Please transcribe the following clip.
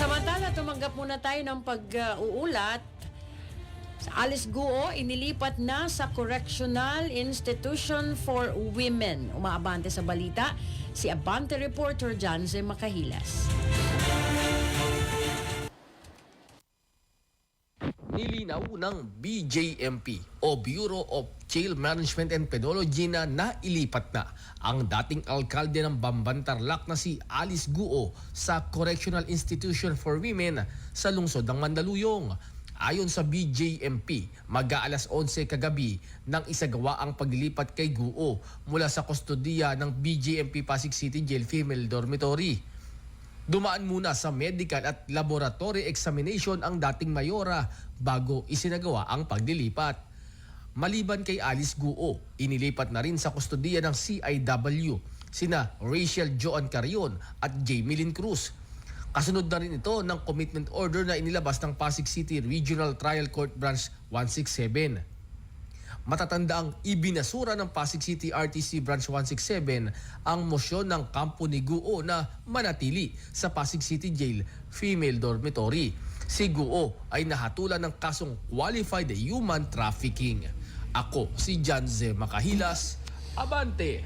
Samantala, tumanggap muna tayo ng pag-uulat. Sa Alice Guo, inilipat na sa Correctional Institution for Women. Umaabante sa balita, si Abante reporter Janze Makahilas. Nilinaw ng BJMP o Bureau of Jail Management and Penology na nailipat na ang dating alkalde ng Bambantarlak na si Alice Guo sa Correctional Institution for Women sa lungsod ng Mandaluyong. Ayon sa BJMP, mag-aalas 11 kagabi nang isagawa ang paglilipat kay Guo mula sa kustodiya ng BJMP Pasig City Jail Female Dormitory. Dumaan muna sa medical at laboratory examination ang dating mayora bago isinagawa ang paglilipat. Maliban kay Alice Guo, inilipat na rin sa kustodiya ng CIW sina Rachel Joan Carion at Jamie Lynn Cruz. Kasunod na rin ito ng commitment order na inilabas ng Pasig City Regional Trial Court Branch 167. Matatanda ang ibinasura ng Pasig City RTC Branch 167 ang mosyon ng kampo ni Guo na manatili sa Pasig City Jail Female Dormitory. Si Guo ay nahatulan ng kasong qualified human trafficking. Ako si Janze Makahilas, Abante!